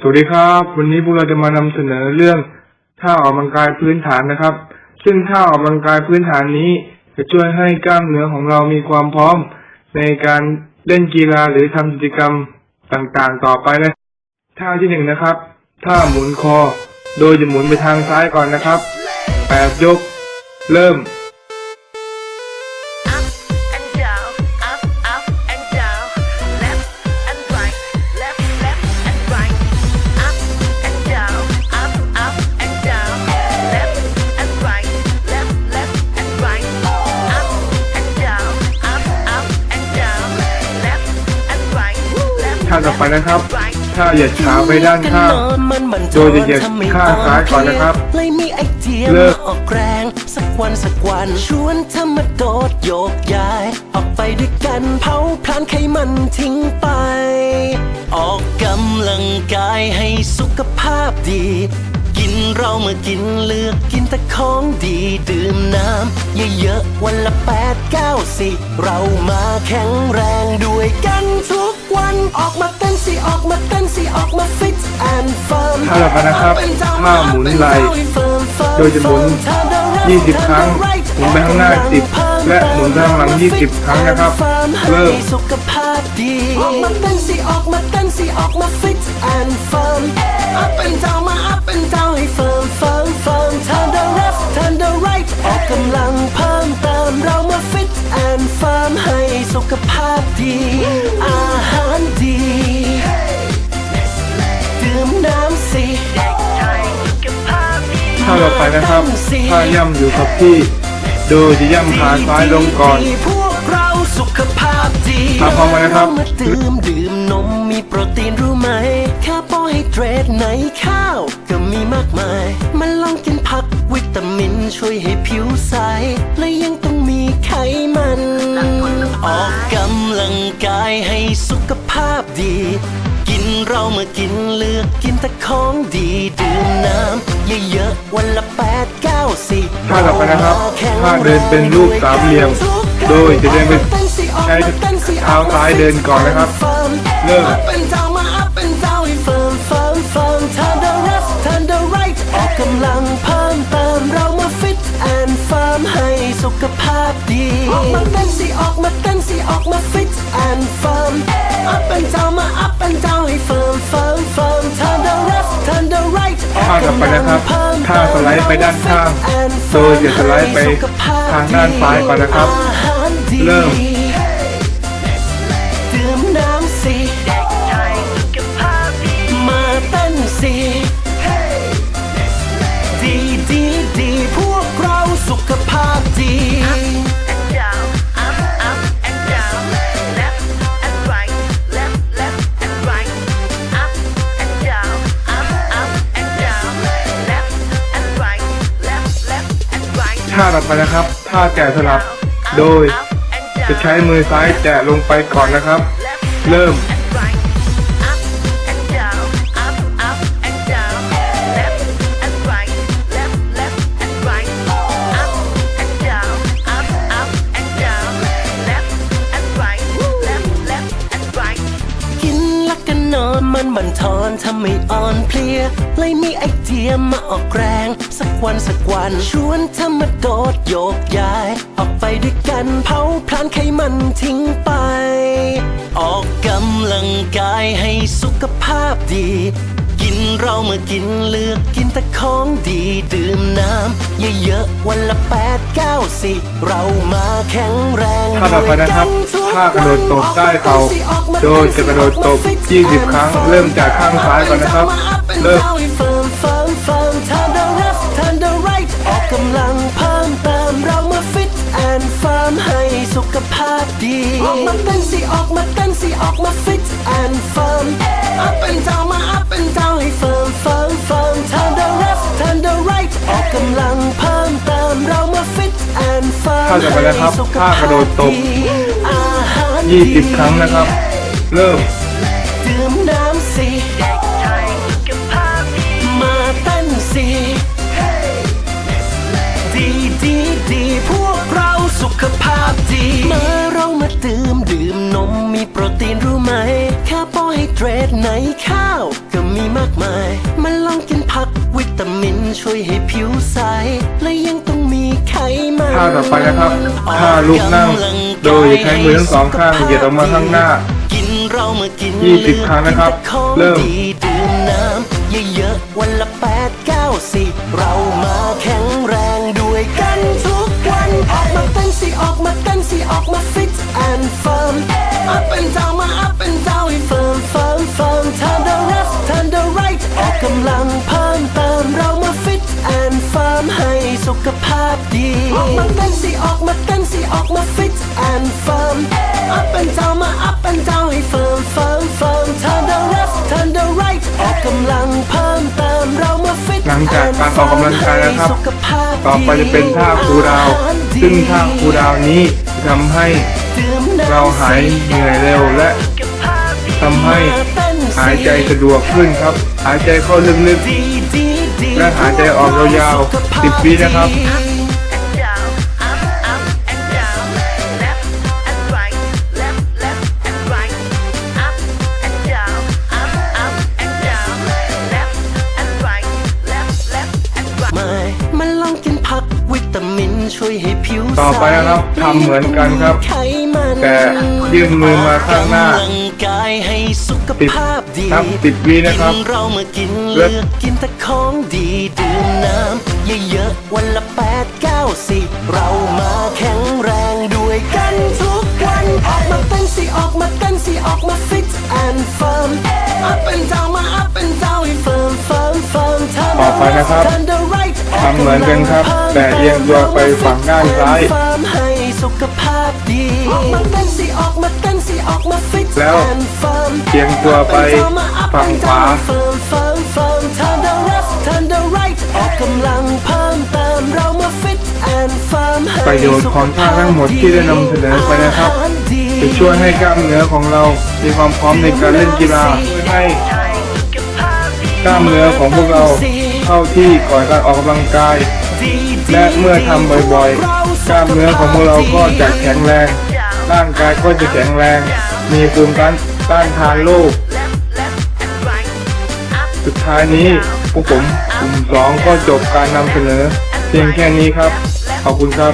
สวัสดีครับ วันนี้พวกเราจะมานำเสนอเรื่องท่าออกกำลังกายพื้นฐานนะครับ ซึ่งท่าออกกำลังกายพื้นฐานนี้ จะช่วยให้กล้ามเนื้อของเรามีความพร้อม ในการเล่นกีฬาหรือทำกิจกรรมต่างๆ ต่อไปนะท่าที่หนึ่งนะครับ ท่าหมุนคอ โดยจะหมุนไปทางซ้ายก่อนนะครับแปดยก เริ่ม left, ท่าต่อไปนะครับ right. ท่าเหยียดขาไปด้านข้างโดยจะเหยียดข้างซ้ายก่อนนะครับเลิกออกแรงสักวันสักวันชวนเธอมาโดดโยกย้ายออกไปด้วยกันเผาพลานไขมันทิ้งไป ออกกำลังกายให้สุขภาพดีกินเราเมื่อกินเลือกกินแต่ของดีดื่มน้ำเยอะๆวันละแปดเก้าสิ เรามาแข็งแรงด้วยกัน ออกมาเต้นสิออกมาเต้นสิออกมาฟิตแอนด์เฟิร์มท่าต่อไปนะครับท่าหมุนไหล่โดยจะหมุน 20 ครั้ง หมุนไปข้างหน้า 10 และหมุนไปข้างหลัง 20 ครั้งนะครับ เริ่มให้สุขภาพดีออกมาเต้นสิออกมาเต้นสิออกมาฟิตแอนด์เฟิร์ม up and down มา up and down ให้เฟิร์มเฟิร์มเฟิร์ม turn the left turn the right ออกกำลังเพิ่มเติมเรามาฟิตแอนด์เฟิร์มให้สุขภาพดีอาหารดีำสิท่าต่อไปนะครับท่าย่ำอยู่กับที่โดยจะย่ำขาซ้ายลงก่อนพาพร้อมไหมครับเามาดื่มดื่มนมมีโปรตีนรู้ไหมคร์โบไฮเดรตในข้าว ก็มีมากมายมาลองกินผักวิตามินช่วยให้ผิวใส และยังต้องมีไขมัน ออกกำลังกายให้สุขภาพดี เราเมื่อกินเลือกกินแต่ของดีดื่มน้ำเยอะๆวันละแปดเก้าสิบท่าต่อไปนะครับท่าเดินเป็นรูปสามเหลี่ยม โดยจะเดินไปใช้เท้าซ้ายเดินก่อนนะครับ เริ่ม ดีออกมาเต้นสิออกมาเต้นสิออกมา fit and firm up and down มา up and down ให้เฟิร์มเฟิร์มเฟิร์ม turn the left turn the right ท่าต่อไปนะครับท่าสไลด์ไปด้านข้างโดยจะสไลด์ไปทางด้านซ้ายก่อนนะครับ เริ่มดื่มน้ำสิมาเต้นสิ ท่าต่อไปนะครับ ท่าแกะสลับ โดย จะใช้มือซ้ายแตะลงไปก่อนนะครับ เริ่ม ทอนทำให้อ่อนเพลียเลยมีไอเดียมาออกแรง สักวันสักวัน ชวนเธอมาโดดโยกย้าย ออกไปด้วยกันเผาพลานไขมันทิ้งไป ออกกำลังกายให้สุขภาพดี กินเราเมื่อกินเลือกกินแต่ของดี ดื่มน้ำเยอะๆวันละแปด เก้าสิเรามาแข็งแรงท่าต่อไปนะครับด้วยกัท่ากระโดดตบใต้เข่าโดยจะกระโดดตบ 20 ครั้ง เริ่มจากข้างซ้ายก่อนนะครับ เริ่มเฟิร์มเฟิร์มเฟิร์ม turn the left turn the right ออกกำลังเพิ่มเติมเรามา fit and firm ให้สุขภาพดี ออกมาเต้นสิออกมาเต้นสิออกมา fit and firm up and down มา up and down ให้ firm firm firm turn the left turn the right ออกกำลังเพิ่ม and firm ท่าต่อไปนะครับให้ากระโดดตบภาพดีอาหารดี20 ครั้งนะครับ เริ่มดื่มน้ำสิมาเต้นสิดีดีดีพวกเราสุขภาพดีมาเรามาดื่มดื่มนมมีโปรตีนรู้ไหมคาร์โบไฮเดรตในข้าวก็มีมากมายมา ช่วยให้ผิวใส และยังต้องมีไขมันท่าต่อไปนะครับท่าลุกนั่ง โดยใช้มือทั้งสองข้างเหยียดออกมาข้างหน้า กินเรามากินยี่สิบครั้งนะครับกิแต่ของเริ่ม ขภาพดี ออกมาเต้นสิออกมาเต้นสิออกมา fit and firm up and down มา up and down ให้ firm firm firm turn the left turn the right ออกกำลังเพิ่มเติมเรามา fit หลังจากการออกกำลังกายนะครับให้สุขภาพดีต่อไปจะเป็นท่าคูลดาวน์ซึ่งท่าคูลดาวน์นี้ทำให้เราหายเหนื่อยเร็วและทำให้หายใจสะดวกขึ้นครับ หายใจเข้าลึกๆ และหายใจออกยาวๆ10วินะครับ ช่วยให้ผิวต่อไปนะครับทำเหมือนกันครับไขมันแต่ยื่นมือมาข้างหน้าออกกำลังกายให้สุขภาพดีครับสิบวินะครับกิเรามากินเลิเลืกอกกินแต่ของดีดื่มน้ำเยอะๆวันละแปดเก้าสิบเรามาแข็งแรงด้วยกันทุกวันออกมาเต้นสิออกมาเต้นสิออกมา fit and firm up and down มา up and down ให้ firm firm firm turn ต่อไปนะครับ turn the right ทำเหมือนกันครับ แต่เอียงตัวไปฝั่งด้านซ้ายเฟิร์มให้สุขภาพดีออกมาเต้นสิออกมาเต้นสิออกมาฟิตแล้วเอียงตัวไปฝั่งขวาเฟิร์มเฟิร์มเฟิร์ม turn the left turn the right ออกกำลังเพิ่มเติมเรามาฟิต and firm ให้ประโยชน์ของท่าทั้งหมดที่ได้นำเสนอไปนะครับจะช่วยให้กล้ามเนื้อของเรา มีความพร้อมในการเล่นกีฬาช่วยให้ กล้ามเนื้อของพวกเราเข้าที่ก่อนการออกกำลังกาย และเมื่อทำบ่อยๆ กล้ามเนื้อของพวกเราก็จะแข็งแรง ร่างกายก็จะแข็งแรง มีภูมิต้านต้านทานโรคสุดท้ายนี้พวกผมกลุ่มสองก็จบการนำเสนอ เพียงแค่นี้ครับ ขอบคุณครับ